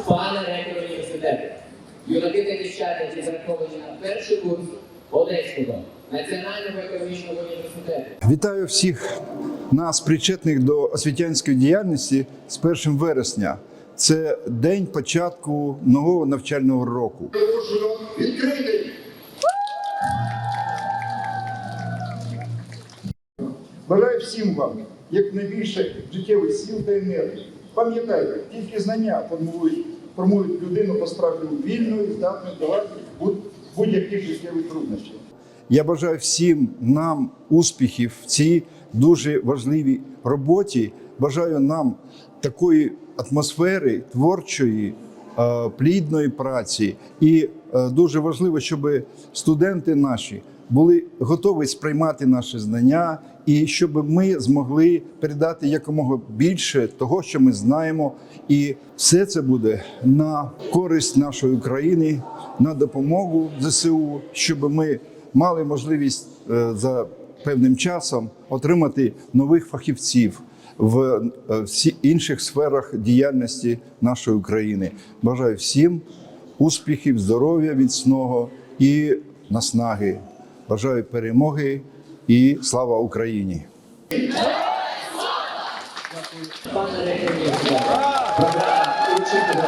пане ректор університету. Юнаки та дівчата, які зараховані на перший курс Одеського національного економічного університету. Вітаю всіх нас, причетних до освітянської діяльності з 1 вересня. Це день початку нового навчального року. Відкритий. Бажаю всім вам якнайбільше життєвих сил та енергії. Пам'ятайте, тільки знання формують, формують людину по справді вільною здатною давати будь- будь-яких життєвих труднощів. Я бажаю всім нам успіхів в цій дуже важливій роботі. Бажаю нам такої атмосфери творчої, плідної праці. І е, дуже важливо, щоб студенти наші були готові сприймати наші знання, і щоб ми змогли передати якомога більше того, що ми знаємо. І все це буде на користь нашої України, на допомогу ЗСУ, щоб ми мали можливість е, за певним часом отримати нових фахівців в е, всі інших сферах діяльності нашої України. Бажаю всім успіхів, здоров'я міцного і наснаги. Бажаю перемоги і слава Україні! Пане ректор програма «Учити за право».